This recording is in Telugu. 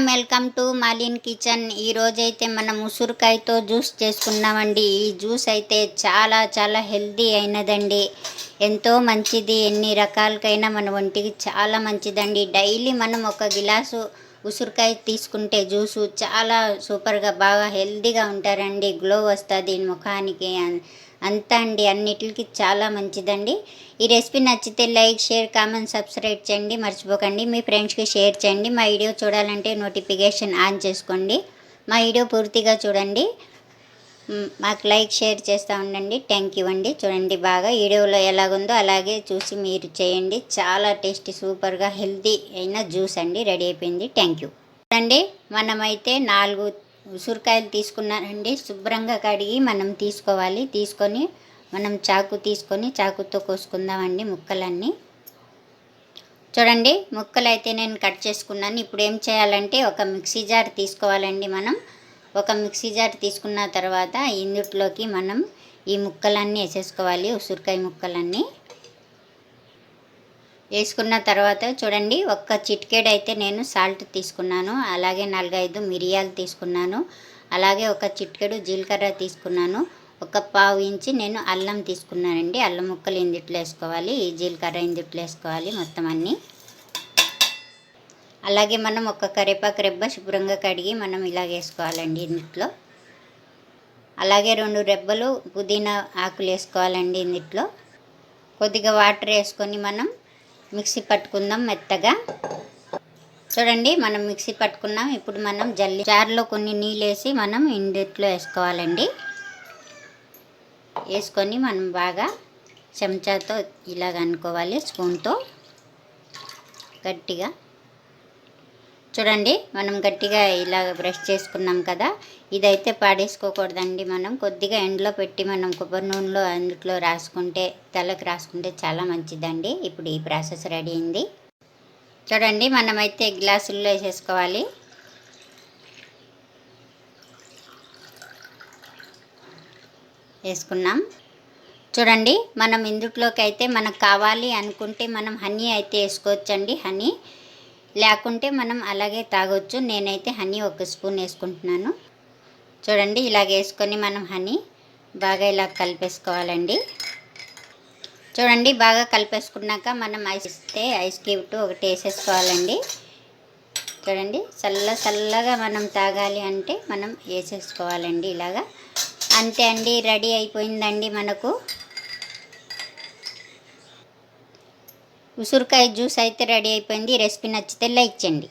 Welcome welcome to Malin kitchen ఈరోజైతే మనం ఉసురుకాయతో జ్యూస్ చేసుకున్నామండి ఈ జ్యూస్ అయితే చాలా చాలా హెల్దీ అయినదండి. ఎంతో మంచిది ఎన్ని రకాలకైనా మన ఒంటికి చాలా మంచిదండి. డైలీ మనం ఒక గిలాసు ఉసురుకాయ తీసుకుంటే జ్యూసు చాలా సూపర్గా బాగా హెల్దీగా ఉంటారండి. గ్లో వస్తుంది ముఖానికి. అంతా అండి అన్నిటికి చాలా మంచిదండి. ఈ రెసిపీ నచ్చితే లైక్ షేర్ కామెంట్ సబ్స్క్రైబ్ చేయండి. మర్చిపోకండి. మీ ఫ్రెండ్స్కి షేర్ చేయండి. మా వీడియో చూడాలంటే నోటిఫికేషన్ ఆన్ చేసుకోండి. మా వీడియో పూర్తిగా చూడండి. మాకు లైక్ షేర్ చేస్తూ ఉండండి. థ్యాంక్ యూ అండి. చూడండి బాగా వీడియోలో ఎలాగుందో అలాగే చూసి మీరు చేయండి. చాలా టేస్టీ సూపర్గా హెల్తీ అయిన జ్యూస్ అండి. రెడీ అయిపోయింది. Thank you. చూడండి మనమైతే నాలుగు ఉసిరికాయలు తీసుకున్నారండి. శుభ్రంగా కడిగి మనం తీసుకోవాలి. తీసుకొని మనం చాకు తీసుకొని చాకుతో కోసుకుందామండి ముక్కలన్నీ. చూడండి ముక్కలు అయితే నేను కట్ చేసుకున్నాను. ఇప్పుడు ఏం చేయాలంటే ఒక మిక్సీ జార్ తీసుకోవాలండి మనం. ఒక మిక్సీ జార్ తీసుకున్న తర్వాత ఇందుట్లోకి మనం ఈ ముక్కలన్నీ వేసేసుకోవాలి ఉసిరికాయ ముక్కలన్నీ. వేసుకున్న తర్వాత చూడండి ఒక్క చిటికెడు అయితే నేను సాల్ట్ తీసుకున్నాను అలాగే నాలుగైదు మిరియాలు తీసుకున్నాను అలాగే ఒక చిటికెడు జీలకర్ర తీసుకున్నాను ఒక పావు ఇంచి నేను అల్లం తీసుకున్నానండి. అల్లం ముక్కలు ఇందిట్లో వేసుకోవాలి ఈ జీలకర్ర ఇందిట్లో వేసుకోవాలి మొత్తం అన్నీ. అలాగే మనం ఒక కరివేపాకు రెబ్బ శుభ్రంగా కడిగి మనం ఇలా వేసుకోవాలండి ఇందుట్లో. అలాగే రెండు రెబ్బలు పుదీనా ఆకులు వేసుకోవాలండి ఇందుట్లో. కొద్దిగా వాటర్ వేసుకొని మనం మిక్సీ పట్టుకుందాం మెత్తగా. చూడండి మనం మిక్సీ పట్టుకున్నాం. ఇప్పుడు మనం జల్లి జార్లో కొన్ని నీళ్ళు వేసి మనం ఇండిట్లో వేసుకోవాలండి. వేసుకొని మనం బాగా చెంచాతో ఇలాగ అనుకోవాలి స్పూన్తో. గట్టిగా. చూడండి మనం గట్టిగా ఇలా బ్రష్ చేసుకున్నాం కదా ఇదైతే పాడేసుకోకూడదండి మనం. కొద్దిగా ఎండలో పెట్టి మనం కొబ్బరి నూనెలో అందులో రాసుకుంటే తలకు రాసుకుంటే చాలా మంచిదండి. ఇప్పుడు ఈ ప్రాసెస్ రెడీ అయింది. చూడండి మనమైతే గ్లాసుల్లో వేసేసుకోవాలి. వేసుకున్నాం. చూడండి మనం ఇందుట్లోకి అయితే మనకు కావాలి అనుకుంటే మనం హనీ అయితే వేసుకోవచ్చండి. హనీ లేకుంటే మనం అలాగే తాగొచ్చు. నేనైతే హనీ ఒక స్పూన్ వేసుకుంటున్నాను. చూడండి ఇలాగ వేసుకొని మనం హనీ బాగా ఇలా కలిపేసుకోవాలండి. చూడండి బాగా కలిపేసుకున్నాక మనం ఐస్ ఇస్తే ఐస్ క్యూబ్ ఒకటి వేసేసుకోవాలండి. చూడండి చల్ల చల్లగా మనం తాగాలి అంటే మనం వేసేసుకోవాలండి ఇలాగా. అంతే అండి రెడీ అయిపోయిందండి మనకు. ఉసిరికాయ జ్యూస్ అయితే రెడీ అయిపోయింది. ఈ రెసిపీ నచ్చితే లైక్ చేయండి.